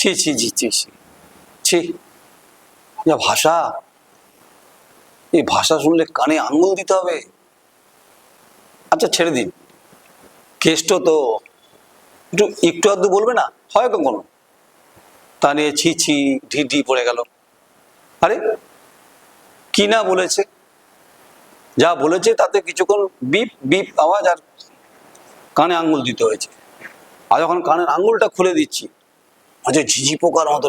ছি ছি ছি ছি ছি। ছি। যা ভাষা? এই ভাষা শুনলে কানে আঙুল দিতে হবে। আচ্ছা ছেড়ে দিন। কেষ্ট তো একটু একটু আধটু বলবে না? হয় কখনো? তা নিয়ে ছি ছি, ঢি ঢি পড়ে গেল। আরে, কি না বলেছে? যা বলেছে তাতে কিছুক্ষণ বিপ বিপ আওয়াজ আর কানে আঙ্গুল দিতে হয়েছে। আর যখন কানের আঙ্গুলটা খুলে দিচ্ছি মাঝে ঝিঝি পোকার মতো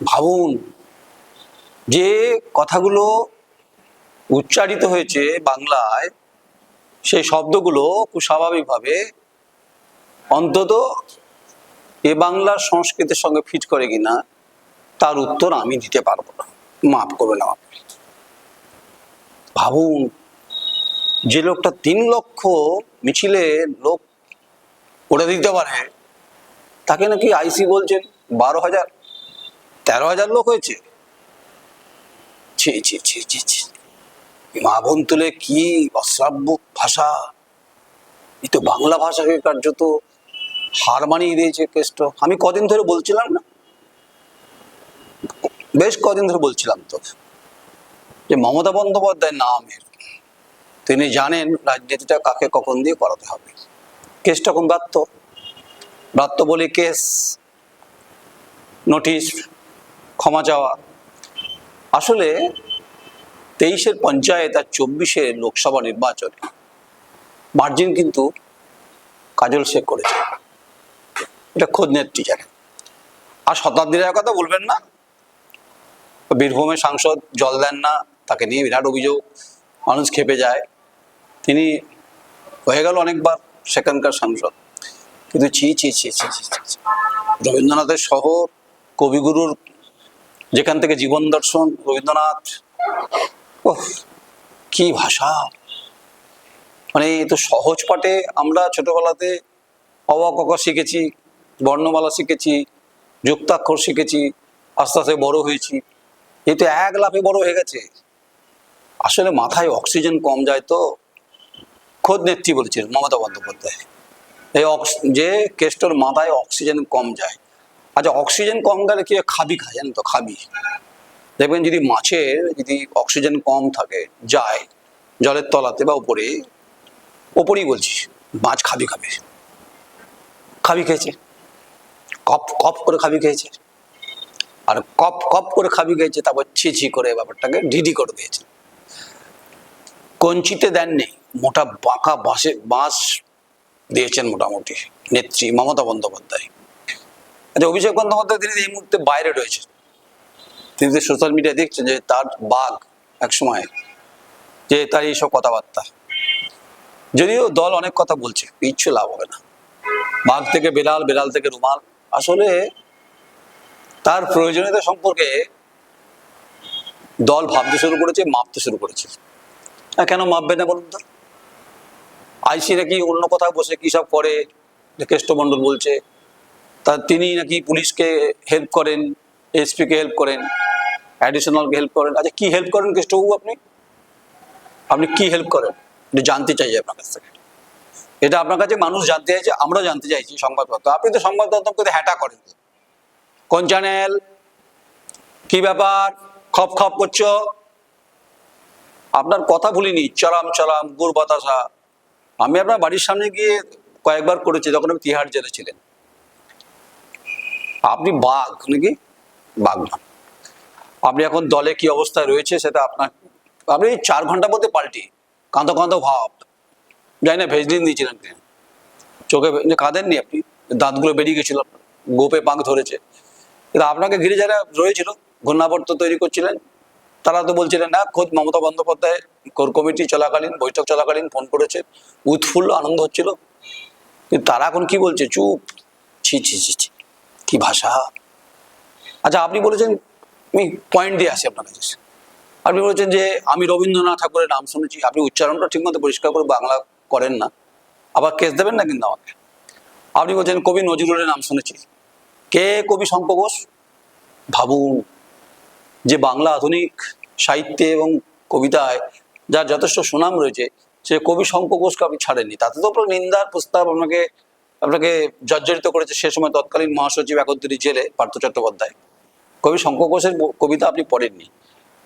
ভাবুন, যে কথাগুলো উচ্চারিত হয়েছে বাংলায়, সেই শব্দগুলো খুব স্বাভাবিকভাবে অন্তত এ বাংলার সংস্কৃতির সঙ্গে ফিট করে কিনা, তার উত্তর আমি দিতে পারব না। মাফ করবেন আমার ভাবুন, যে লোকটা তিন লক্ষ মিছিলে লোক করে দিতে পারে তাকে নাকি আইসি বলছেন? বারো হাজার। তেরো হাজার লোক হয়েছে। ছি মা বোন তুলে কি অশ্রাব্য ভাষা। এই তো বাংলা ভাষাকে কার্যত হার মানিয়ে দিয়েছে কেষ্ট। আমি কদিন ধরে বলছিলাম না। বেশ কদিন ধরে বলছিলাম তো। যে মমতা বন্দ্যোপাধ্যায় নামের। তিনি জানেন রাজনীতিটা কাকে কখন দিয়ে করাতে হবে। কেসটা কোন ব্রাত্য ব্রাত্য বলে কেস, নোটিশ, ক্ষমা চাওয়া। আসলে তেইশের পঞ্চায়েত আর চব্বিশের লোকসভা নির্বাচনে মার্জিন কিন্তু কাজল শেখ করেছে। এটা খোদ নেত্রী জানে। আর শতাব্দীর কথা বলবেন না। বীরভূমের সাংসদ জল দেন না, তাকে নিয়ে বিরাট অভিযোগ, মানুষ খেপে যায়। তিনি হয়ে গেল অনেকবার সেখানকার সাংসদ। কিন্তু ছি ছি ছি ছি ছি। রবীন্দ্রনাথের শহর কবিগুরুর যেখান থেকে জীবন দর্শন, রবীন্দ্রনাথ ওহ কি ভাষা। মানে তো সহজ পাঠে আমরা ছোটবেলাতে অবাক অক শিখেছি, বর্ণমালা শিখেছি, যুক্তাক্ষর শিখেছি, আস্তে আস্তে বড় হয়েছি। এই তো এক লাফে বড় হয়ে গেছে। আসলে মাথায় অক্সিজেন কম যায় তো? খোদ নেত্রী বলেছিলেন মমতা বন্দ্যোপাধ্যায়। এই যে কেষ্টর মাথায় অক্সিজেন কম যায়। আচ্ছা অক্সিজেন কম গেলে কি খাবি খায়? জানেন তো, খাবি। দেখবেন যদি মাছের যদি অক্সিজেন কম থাকে, যায় জলের তলাতে বা উপরে, ওপরেই বলছি মাছ খাবি খাবে। খাবি খেয়েছে। কপ কপ করে খাবি খেয়েছে। আর কপ কপ করে খাবি খেয়েছে তারপর ছি ছি করে ব্যাপারটাকে ঢিঢি করে দিয়েছে। কঞ্চিতে দেননি, মোটা বাঁকা বাঁশে, বাঁশ দিয়েছেন মোটামুটি। নেত্রী মমতা বন্দ্যোপাধ্যায়। আচ্ছা অভিষেক বন্দ্যোপাধ্যায়, তিনি এই মুহূর্তে বাইরে রয়েছেন। তিনি যে সোশ্যাল মিডিয়া দেখছেন যে তার বাঘ এক সময় যে তার এইসব কথাবার্তা। যদিও দল অনেক কথা বলছে, কিচ্ছু লাভ হবে না। বাঘ থেকে বেড়াল বেড়াল থেকে রুমাল। আসলে তার প্রয়োজনীয়তা সম্পর্কে দল ভাবতে শুরু করেছে, মাপতে শুরু করেছে। কেন মাপবে না বলুন তো? আইসি নাকি অন্য কোথাও বসে কী সব করে? কেষ্টমণ্ডল বলছে। তা তিনি নাকি পুলিশকে হেল্প করেন, এসপিকে হেল্প করেন অ্যাডিশনালকে হেল্প করেন। আচ্ছা কি হেল্প করেন কেষ্টবাবু আপনি? আপনি কি হেল্প করেন? জানতে চাই আপনার কাছ থেকে। এটা আপনার কাছে মানুষ জানতে চাইছে আমরাও জানতে চাইছি সংবাদপত্র। আপনি তো সংবাদপত্র করে হ্যাটা করেন। কোন চ্যানেল কি ব্যাপার? খপ খপ করছ? আপনার কথা ভুলিনি চলাম চলাম গুড় বাতাসা। আমি আপনার বাড়ির সামনে গিয়ে কয়েকবার করেছি যখন আমি তিহার জেলে ছিলেন। আপনি বাঘ নাকি? বাঘ না। আপনি এখন দলে কি অবস্থায় রয়েছে সেটা আপনার, আপনি চার ঘণ্টার মধ্যে পাল্টি, কাঁদো কাঁদো ভাব। জানি না, ভেজলিন দিয়েছিলেন কিনা? চোখে কাঁদেননি আপনি? দাঁতগুলো বেরিয়ে গেছিল, গোপে পাক ধরেছে। কিন্তু আপনাকে ঘিরে যারা রয়েছিল, ঘূর্ণাবর্ত তৈরি করছিলেন তারা তো বলছিলেন, না, খোদ মমতা বন্দ্যোপাধ্যায় কোর কমিটি চলাকালীন, বৈঠক চলাকালীন ফোন করেছে। উৎফুল্ল আনন্দ হচ্ছিল। তারা এখন কি বলছে? চুপ। ছি ছি ছি ছি। কি ভাষা? আচ্ছা আপনি বলেছেন, আমি পয়েন্ট দিয়ে আসি আপনার কাছে। আপনি বলেছেন যে, আমি রবীন্দ্রনাথ ঠাকুরের নাম শুনেছি। আপনি উচ্চারণটা ঠিকমতো পরিষ্কার করে বাংলা করেন না। আবার কেস দেবেন না কিন্তু আমাকে? আপনি বলছেন, কবি নজরুলের নাম শুনেছি। কে কবি শঙ্খ ঘোষ? ভাবুন। যে বাংলা আধুনিক সাহিত্যে এবং কবিতায় যার যথেষ্ট সুনাম রয়েছে, সে কবি শঙ্খ ঘোষকে আপনি ছাড়েননি। তাতে তো নিন্দার প্রস্তাব আপনাকে আপনাকে জর্জরিত করেছে সে সময় তৎকালীন মহাসচিব একত্রিশ জেলে পার্থ চট্টোপাধ্যায়। কবি শঙ্কর ঘোষের কবিতা আপনি পড়েননি।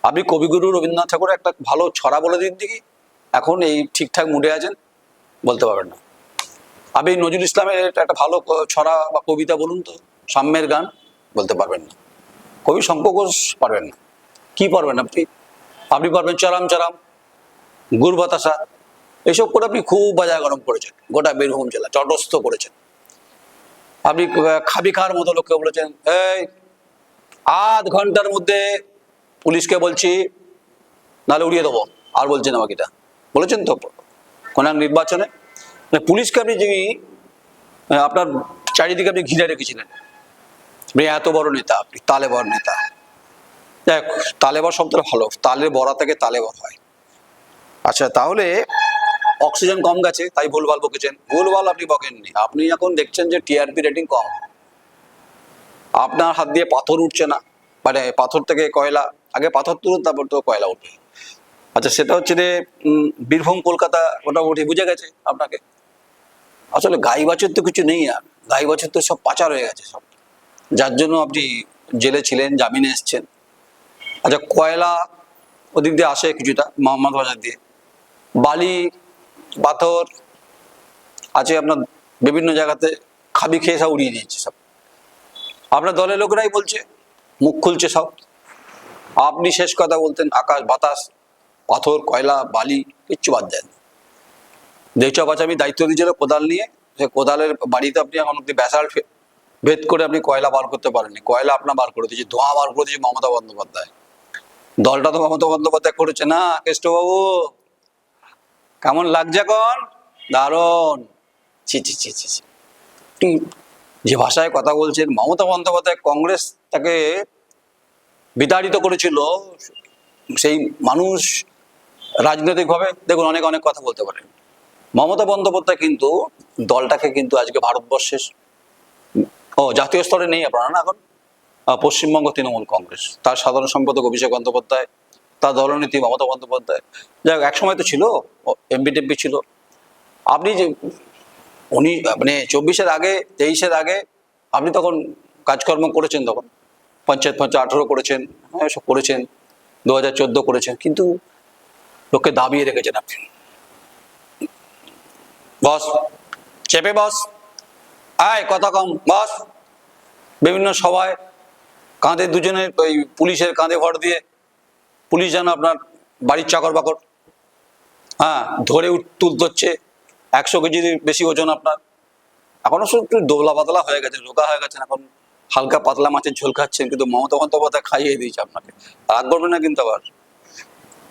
আপনি কবিগুরু রবীন্দ্রনাথ ঠাকুরের একটা ভালো ছড়া বলে দিন দেখি। এখন এই ঠিকঠাক মুডে আছেন, বলতে পারবেন না। আপনি নজরুল ইসলামের একটা ভালো ছড়া বা কবিতা বলুন তো, সাম্যের গান, বলতে পারবেন না। কবি শঙ্কর ঘোষ পারবেন না। কি পারবেন আপনি? আপনি পারবেন চরাম চরাম গুড় বাতাসা এসব করে আপনি খুব বাজার গরম করেছেন, গোটা বীরভূম জেলা, চটস্থ করেছেন। আপনি খাবি খাওয়ার মতো লোককে বলেছেন, এই, আধ ঘণ্টার মধ্যে পুলিশকে বলছি, নাহলে উড়িয়ে দেবো, আর বলছেন আমাকে এটা। বলেছেন তো কোন নির্বাচনে। মানে পুলিশকে আপনি যিনি, আপনার চারিদিকে আপনি ঘিরে রেখেছিলেন এত বড় নেতা, আপনি তালেবর নেতা। দেখ, তালেবর শব্দটা ভালো, তালের বড়া থেকে তালেবর হয়। আচ্ছা তাহলে অক্সিজেন কম গেছে, তাই ভুলভাল বকেছেন। ভুলভাল আপনি বকেননি। আপনি এখন দেখছেন যে টিআরপি রেটিং কম। আপনার হাত দিয়ে পাথর উঠছে না। মানে পাথর থেকে কয়লা, আগে পাথর তুলুন, তারপর তো কয়লা উঠবে। আচ্ছা সেটা হচ্ছে যে বীরভূম, কলকাতা মোটামুটি বুঝে গেছে আপনাকে। আসলে গাই বাছুর তো কিছু নেই আর। গাই বাছুর তো সব পাচার হয়ে গেছে সব যার জন্য আপনি জেলে ছিলেন, জামিনে এসছেন। আচ্ছা কয়লা ওদিক দিয়ে আসে কিছুটা, মোহাম্মদ বাজার দিয়ে। বালি, পাথর আছে আপনার বিভিন্ন জায়গাতে, খাবি খেয়ে সব উড়িয়ে দিয়েছে সব। আপনার দলের লোকেরাই বলছে, মুখ খুলছে সব। আপনি শেষ কথা বলতেন, আকাশ, বাতাস, পাথর, কয়লা, বালি, কিচ্ছু বাদ দেন। বাচ্চা আমি দায়িত্ব দিয়েছিল কোদাল নিয়ে। সে কোদালের বাড়িতে আপনি এখন অব্দি ব্যাসাল্ট ভেদ করে আপনি কয়লা বার করতে পারেননি। কয়লা আপনার বার করে দিয়েছে, ধোঁয়া বার করে দিয়েছে মমতা বন্দ্যোপাধ্যায়। দলটা তো মমতা বন্দ্যোপাধ্যায় করেছে না, কেষ্টবাবু। কেমন লাগছে এখন? দারুণ। ছি ছি ছি ছি। যে ভাষায় কথা বলছেন মমতা বন্দ্যোপাধ্যায় কংগ্রেস তাকে বিতাড়িত করেছিল। সেই মানুষ রাজনৈতিকভাবে দেখুন অনেক অনেক কথা বলতে পারেন। মমতা বন্দ্যোপাধ্যায় কিন্তু দলটাকে কিন্তু আজকে ভারতবর্ষের ও, জাতীয় স্তরে নেই আপনারা না এখন? পশ্চিমবঙ্গ তৃণমূল কংগ্রেস। তার সাধারণ সম্পাদক অভিষেক বন্দ্যোপাধ্যায়, তার দলনীতি মমতা বন্দ্যোপাধ্যায়। যাই এক সময় তো ছিল এমপি টেম্পি ছিল। আপনি যে, উনি মানে চব্বিশের আগে, তেইশের আগে, আপনি তখন কাজকর্ম করেছেন তখন? পঞ্চায়েত পঞ্চায়েত আঠেরো করেছেন হ্যাঁ সব করেছেন, দু হাজার চোদ্দ করেছেন, কিন্তু লোককে দাবিয়ে রেখেছেন আপনি। বস, চেপে বস। আয়, কথা কম, বাস। বিভিন্ন সভায় কাঁধে দুজনে ওই পুলিশের কাঁধে ভর দিয়ে পুলিশ যেন আপনার বাড়ির চাকর বাকর হ্যাঁ ধরে তুলতে হচ্ছে। একশো কেজির বেশি ওজন আপনার। এখনও শুধু একটু দোবলা পাতলা হয়ে গেছে, রোগা হয়ে গেছেন এখন। হালকা পাতলা মাছের ঝোল খাচ্ছেন, কিন্তু মমতা বন্দ্যোপাধ্যায় খাইয়ে দিয়েছে আপনাকে। রাগ করবেন না কিন্তু আবার।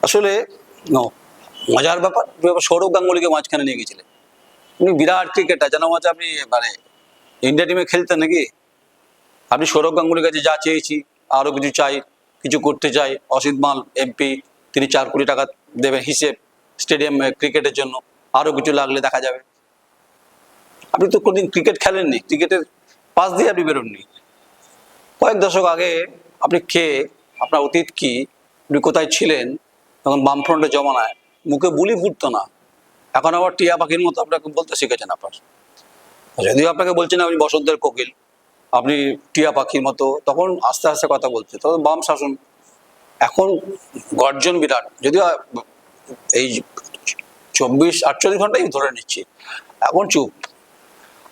আসলে মজার ব্যাপার ব্যাপার সৌরভ গাঙ্গুলিকে মাঝখানে নিয়ে গেছিলেন। উনি বিরাট ক্রিকেটার যেন মাঝে আপনি মানে ইন্ডিয়া টিমে খেলতেন নাকি? আপনি সৌরভ গাঙ্গুলির কাছে যা চেয়েছি, আরও কিছু চাই, কিছু করতে চাই। অসিত মাল এমপি তিনি চার কোটি টাকা দেবেন হিসেব স্টেডিয়াম ক্রিকেটের জন্য। আরও কিছু লাগলে দেখা যাবে। আপনি তো কোনদিন ক্রিকেট খেলেননি? ক্রিকেটের পাশ দিয়ে আপনি বেরোননি। কয়েক দশক আগে আপনি কে, আপনার অতীত কি, আপনি কোথায় ছিলেন, তখন বামফ্রন্টের জমানায় মুখে বুলি ফুটতো না। এখন আবার টিয়া পাখির মতো আপনাকে বলতে শিখেছেন আপনার। যদিও আপনাকে বলছেন আপনি বসন্তের কোকিল, আপনি টিয়া পাখির মতো, তখন আস্তে আস্তে কথা বলছে। তখন বাম শাসন, এখন গর্জন বিরাট। যদিও এই চব্বিশ আটচল্লিশ ঘন্টাই ধরে নিচ্ছি। এখন চুপ।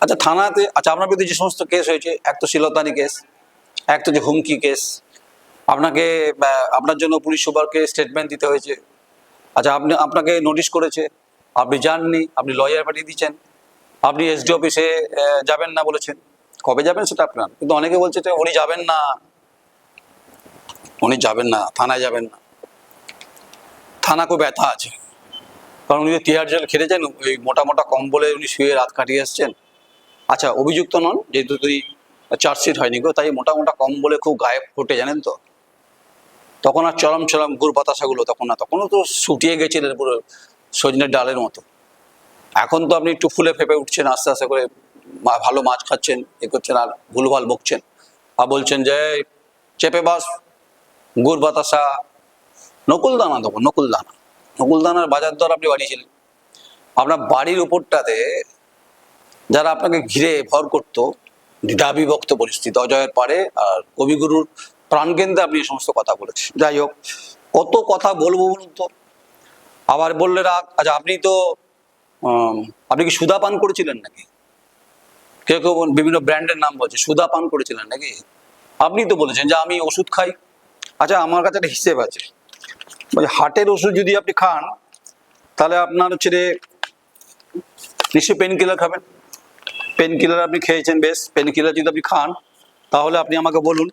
আচ্ছা থানাতে আচ্ছা আপনার বিরুদ্ধে যে সমস্ত কেস হয়েছে, এক তো শিলতানি কেস, এক তো যে হুমকি কেস, আপনাকে আপনার জন্য পুলিশ সুপারকে স্টেটমেন্ট দিতে হয়েছে। আচ্ছা আপনি, আপনাকে নোটিশ করেছে। আপনি যাননি আপনি লয়ার পাঠিয়ে দিচ্ছেন আপনি এসডি অফিসে যাবেন না বলেছেন। কবে যাবেন সেটা আপনার। কিন্তু অনেকে বলছে যে উনি যাবেন না। উনি যাবেন না, থানায় যাবেন না। থানা খুব ব্যথা আছে। কারণ উনি যে টিয়ার জেল খেটেছেন, ওই মোটা মোটা কম্বলে উনি শুয়ে রাত কাটিয়ে এসছেন। আচ্ছা অভিযুক্ত নন, যেহেতু তুই চার্জশিট হয়নি গো, তাই মোটা মোটা কম্বলে খুব গায়ে ফোটে, জানেন তো? তখন আর চরম চরম গুড় বাতাসাগুলো তখন না, তখনও তো শুটিয়ে গেছিলেন পুরো সজনের ডালের মতো। এখন তো আপনি একটু ফুলে ফেপে উঠছেন, আস্তে আস্তে করে ভালো মাছ খাচ্ছেন, এ করছেন আর ভুলভাল বকছেন। আর বলছেন যে, চেপে বাস, গুড়, বাতাসা। নকুল দানা দেবো নকুল দানা নকুল দানার বাজার দর আপনি বাড়িয়েছিলেন। আপনার বাড়ির উপরটাতে যারা আপনাকে ঘিরে ভর করত দ্বিধাবিভক্ত পরিস্থিতি, অজয়ের পারে আর কবিগুরুর প্রাণকেন্দ্রে আপনি এই সমস্ত কথা বলেছেন। যাই হোক, কত কথা বলব বলুন তো? আবার বললে রাগ আচ্ছা আপনি তো আপনি কি সুদা পান করেছিলেন নাকি? কেউ কেউ বিভিন্ন ব্র্যান্ডের নাম বলছে, সুদা পান করেছিলেন নাকি? আপনি তো বলেছেন যে আমি ওষুধ খাই। আচ্ছা আমার কাছে একটা হিসেব আছে। হার্টের ওষুধ যদি আপনি খান, তাহলে আপনার হচ্ছে রে নিশ্চয়ই পেন কিলার খাবেন। পেন কিলার আপনি খেয়েছেন বেশ পেন কিলার যদি আপনি খান, তাহলে আপনি আমাকে বলুন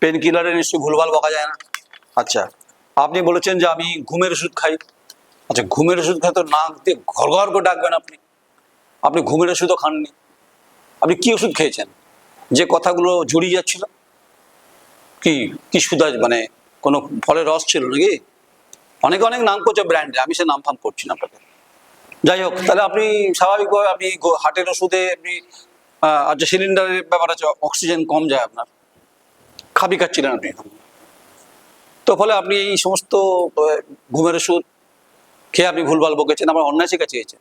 পেন কিলারে নিশ্চয়ই ভুলভাল বকা যায় না। আচ্ছা আপনি বলেছেন যে আমি ঘুমের ওষুধ খাই। আচ্ছা ঘুমের ওষুধ খাই তো নাক দিয়ে ঘর ঘর করে ডাকবেন আপনি। আপনি ঘুমের ওষুধও খাননি। আপনি কি ওষুধ খেয়েছেন? যে কথাগুলো জড়িয়ে যাচ্ছিল? কি কি সুদা মানে কোনো ফলের রস ছিল নাকি? অনেক অনেক নাম করছে ব্র্যান্ডে আমি সে নাম ফাম করছি না আপনাকে যাই হোক তাহলে আপনি স্বাভাবিকভাবে আপনি হার্টের ওষুধে আপনি আহ, আচ্ছা সিলিন্ডারের ব্যাপার আছে অক্সিজেন কম যায় আপনার। খাবি খাচ্ছিলেন আপনি। তো ফলে আপনি এই সমস্ত ঘুমের ওষুধ খেয়ে আপনি ভুলভাল বকেছেন আমার অন্যায় শিখা চেয়েছেন।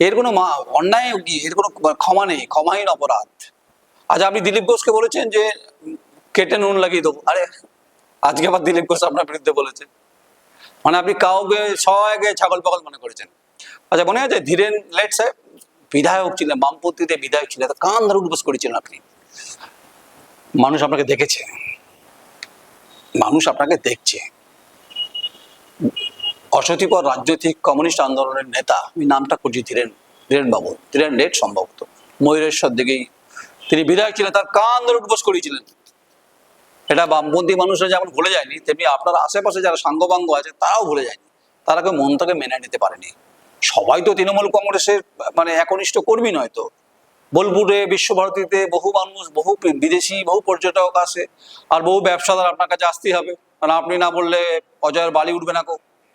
এর কোনো মা, অন্যায় কি? এর কোনো ক্ষমা নেই, ক্ষমাহীন অপরাধ। আজ আপনি দিলীপ ঘোষকে বলেছেন যে, কেটে নুন লাগিয়ে দেবো। আরে, আজকে আবার দিলীপ ঘোষ আপনার বিরুদ্ধে বলেছেন মানে আপনি কাউকে সবাইকে ছাগল পাগল মনে করেছেন। আচ্ছা মনে আছে ধীরেন লেট সাহেব? বিধায়ক ছিলেন বামপন্থীতে বিধায়ক ছিলেন কান ধরে উদ্বোস করেছিলেন আপনি। মানুষ আপনাকে দেখেছে। মানুষ আপনাকে দেখছে। অসতিপর রাজনৈতিক কমিউনিস্ট আন্দোলনের নেতা আমি নামটা করছি ধীরেন ধীরেন বাবু ধীরেন লেট সম্ভবত। ময়ূরেশ্বর দিকেই তিনি বিধায়ক ছিলেন তার কান ধরে উদ্বোস করিয়েছিলেন। এটা বামপন্থী মানুষরা যেমন ভুলে যায়নি, তেমনি আপনার আশেপাশে যারা সাঙ্গবাঙ্গ আছে, তারাও ভুলে যায়নি। তারা কেউ মন থেকে মেনে নিতে পারেনি। সবাই তো তৃণমূল কংগ্রেসের মানে একনিষ্ঠ কর্মী নয় তো। বোলপুরে, বিশ্বভারতীতে বহু মানুষ, বহু বিদেশি, বহু পর্যটক আসে, আর বহু ব্যবসাদার আপনার কাছে আসতেই হবে। কারণ আপনি না বললে অজয়ের বালি উঠবে না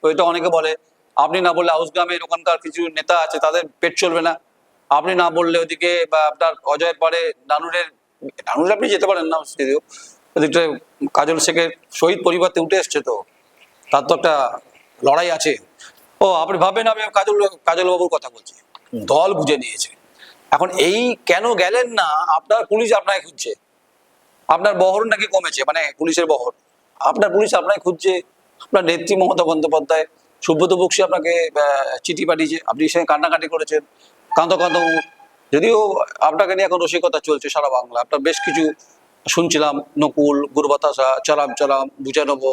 কো ওইটা অনেকে বলে, আপনি না বললে হাউসগ্রামের ওখানকার কিছু নেতা আছে, তাদের পেট চলবে না। আপনি না বললে ওদিকে বা আপনার অজয়ের পারে নানুরের নানুরে আপনি যেতে পারেন না ওদিকটা কাজল শেখের শহীদ পরিবারতে উঠে এসছে তো। তার তো একটা লড়াই আছে। ও, আপনি ভাবেন আমি কাজল কাজল বাবুর কথা বলছি। দল বুঝে নিয়েছে। এখন এই কেন গেলেন না, আপনার পুলিশ আপনাকে খুঁজছে। আপনার বহর নাকি কমেছে মানে পুলিশের বহর। আপনার পুলিশ আপনাকে খুঁজছে। আপনার নেত্রী মমতা বন্দ্যোপাধ্যায়, সুব্রত বক্সি আপনাকে চিঠি পাঠিয়েছে। আপনি সঙ্গে কান্নাকাটি করেছেন। কাঁদো কাঁদো। যদিও আপনাকে নিয়ে এখন রসিকতা চলছে সারা বাংলা। আপনার বেশ কিছু শুনছিলাম, নকুল, গুরবাতাসা, চালাম চালাম, বুঝে নেব।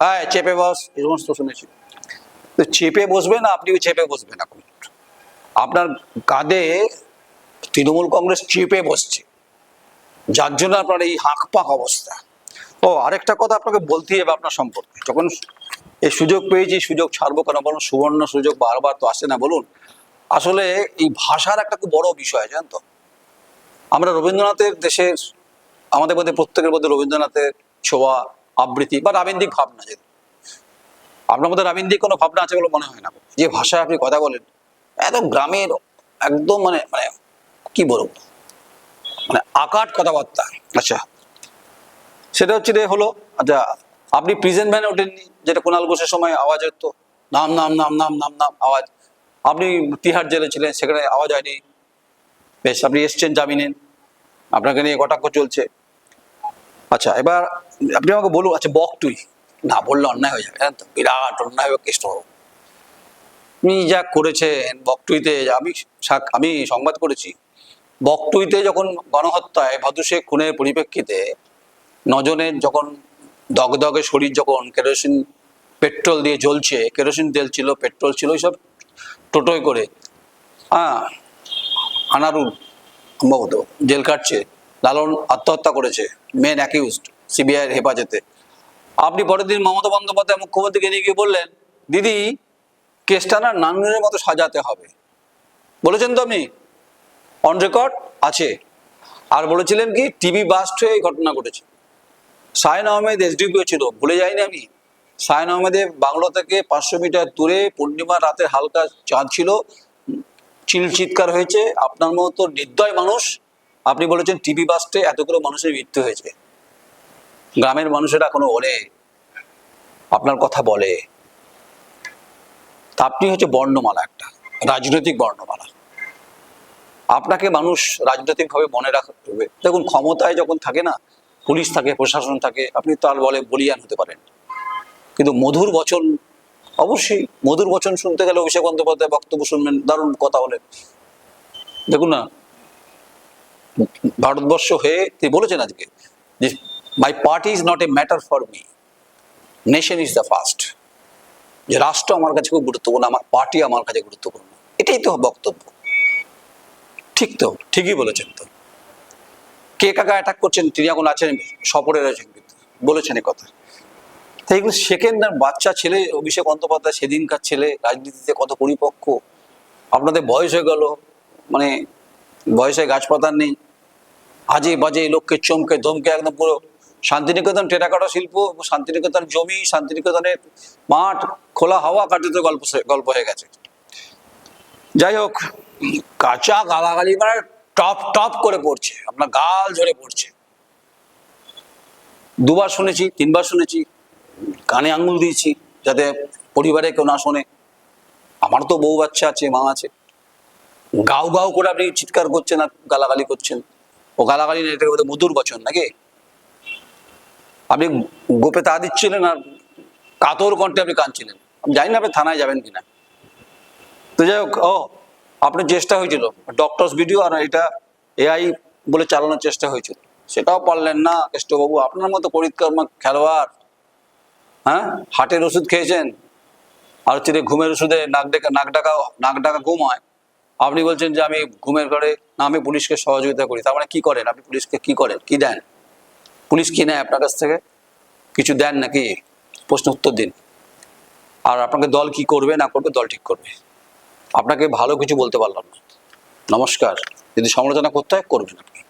হ্যাঁ চেপে বস, এই সমস্ত শুনেছি। তো চেপে বসবেন আপনিও চেপে বসবেন এখন আপনার কাঁধে তৃণমূল কংগ্রেস চেপে বসছে। যার জন্য আপনার এই হাঁকপাক অবস্থা। ও, আরেকটা কথা আপনাকে বলতেই হবে আপনার সম্পর্কে। যখন এই সুযোগ পেয়েছি, সুযোগ ছাড়বো কেন বলুন? সুবর্ণ সুযোগ বারবার তো আসে না, বলুন। আসলে এই ভাষার একটা খুব বড় বিষয়, জানেন তো? আমরা রবীন্দ্রনাথের দেশের, আমাদের মধ্যে প্রত্যেকের মধ্যে রবীন্দ্রনাথের ছোঁয়া, আবৃত্তি বা রাবীন্দ্রিক ভাবনা যে আপনার মধ্যে রাবীন্দ্রিক কোনো ভাবনা আছে বলে মনে হয় না? যে ভাষায় আপনি কথা বলেন একদম গ্রামের একদম মানে মানে কি বলব? মানে আকাট কথাবার্তা। আচ্ছা। সেটা হচ্ছে রে হলো আচ্ছা আপনি প্রিজেন্ট ভ্যানে ওঠেননি, যেটা কুণাল ঘোষের সময় আওয়াজ হতো, নাম নাম নাম নাম নাম নাম, আওয়াজ। আপনি তিহার জেলে ছিলেন, সেখানে আওয়াজ হয়নি। বেশ, আপনি এসছেন জামিনে, আপনাকে নিয়ে কটাক্ষ চলছে। আচ্ছা এবার আপনি আমাকে বলুন আচ্ছা বক তুই। না, বললে অন্যায় হয়ে যাবে তো? বিরাট অন্যায় কেষ্ট আপনি যা করেছেন বকটুইতে আমি আমি সংবাদ করেছি। বকটুইতে যখন গণহত্যায় ভাদু শেখ খুনের পরিপ্রেক্ষিতে নজনের যখন দগদগে শরীর যখন কেরোসিন, পেট্রোল দিয়ে জ্বলছে, কেরোসিন তেল ছিল, পেট্রোল ছিল ওইসব টোটোয় করে হ্যাঁ আনারুল সম্ভবত, জেল কাটছে লালন আত্মহত্যা করেছে মেন অ্যাকিউজড সিবিআইয়ের হেফাজতে। আপনি পরের দিন মমতা বন্দ্যোপাধ্যায় মুখ্যমন্ত্রীকে নিয়ে গিয়ে বললেন, দিদি, কেসটা না নানুরের মতো সাজাতে হবে। বলেছেন তো আপনি? অন রেকর্ড আছে। আর বলেছিলেন কি টিভি বাস্ট হয়ে এই ঘটনা ঘটেছে। সায়ন আহমেদ এসডিপিও ছিল, ভুলে যাইনি আমি। সায়ন আহমেদের বাংলো থেকে পাঁচশো মিটার দূরে পূর্ণিমা রাতে হালকা চাঁদ ছিল, চিল চিৎকার হয়েছে, আপনার মতো নির্দয় মানুষ, আপনি বলেছেন টিভি বাস্টে এতগুলো মানুষের মৃত্যু হয়েছে। গ্রামের মানুষেরা কোনো বলে, আপনার কথা বলে। আপনি হচ্ছে বর্ণমালা একটা, রাজনৈতিক বর্ণমালা। আপনাকে মানুষ রাজনৈতিকভাবে মনে রাখবে দেখুন, ক্ষমতায় যখন থাকে না পুলিশ থাকে, প্রশাসন থাকে, আপনি তার বলে বলিয়ান হতে পারেন। কিন্তু মধুর বচন, অবশ্যই মধুর বচন শুনতে গেলে অভিষেক বন্দ্যোপাধ্যায় বক্তব্য শুনবেন, দারুণ কথা বলেন। দেখুন না, ভারতবর্ষ হয়ে তিনি বলেছেন আজকে যে my party is not a matter for me nation is the first যে, রাষ্ট্র আমার কাছে খুব গুরুত্বপূর্ণ, আমার পার্টি আমার কাছে গুরুত্বপূর্ণ। এটাই তো বক্তব্য। ঠিক তো, ঠিকই বলেছেন তো। কে কাকা অ্যাটাক করছেন তিনি এখন আছেন, সফরে রয়েছেন বলেছেন কথা। তাই এগুলো শেখেন না, বাচ্চা ছেলে, অভিষেক বন্দ্যোপাধ্যায় সেদিনকার ছেলে, রাজনীতিতে কত পরিপক্ক, আপনাদের বয়স হয়ে গেল মানে বয়সে গাছপাতা নেই, আজে বাজে লোককে চমকে, ধমকে একদম পুরো শান্তিনিকেতন টেরাকোটা শিল্প, শান্তিনিকেতন জমি, শান্তিনিকেতনের মাঠ, খোলা হাওয়া কার্যত গল্প গল্প হয়ে গেছে। যাই হোক, কাঁচা গালাগালি মানে টপ টপ করে পড়ছে, আপনার গাল ঝরে পড়ছে। দুবার শুনেছি, তিনবার শুনেছি, কানে আঙুল দিয়েছি, যাতে পরিবারে কেউ না শোনে। আমার তো বউ বাচ্চা আছে, মা আছে। গাও গাও করে আপনি চিৎকার করছেন আর গালাগালি করছেন। ও গালাগালি না এটা বোধহয় মধুর বচন নাকি? আপনি গোপে তা দিচ্ছিলেন আর কাতর কণ্ঠে আপনি কাঁদছিলেন। আমি জানি না আপনি থানায় যাবেন কিনা। তো যাই হোক, ও আপনার চেষ্টা হয়েছিল ডক্টরস ভিডিও আর এটা এআই বলে চালানোর চেষ্টা হয়েছিল। সেটাও পারলেন না কেষ্টবাবু, আপনার মতো পরিৎকর্মা খেলোয়াড় হ্যাঁ? হার্টের ওষুধ খেয়েছেন, আর হচ্ছে ঘুমের ওষুধে নাক ডাকা নাক ডাকা নাক ডাকা ঘুম হয়। আপনি বলছেন যে আমি ঘুমের ঘরে, না, আমি পুলিশকে সহযোগিতা করি। তার মানে কি করেন? আপনি পুলিশকে কি করেন? কি দেন? পুলিশ কি নেয় আপনার কাছ থেকে? কিছু দেন নাকি? প্রশ্ন উত্তর দিন। আর আপনাকে দল কি করবে, না করবে, দল ঠিক করবে। আপনাকে ভালো কিছু বলতে পারলাম না। নমস্কার। যদি সমালোচনা করতে হয় করবেন আপনি।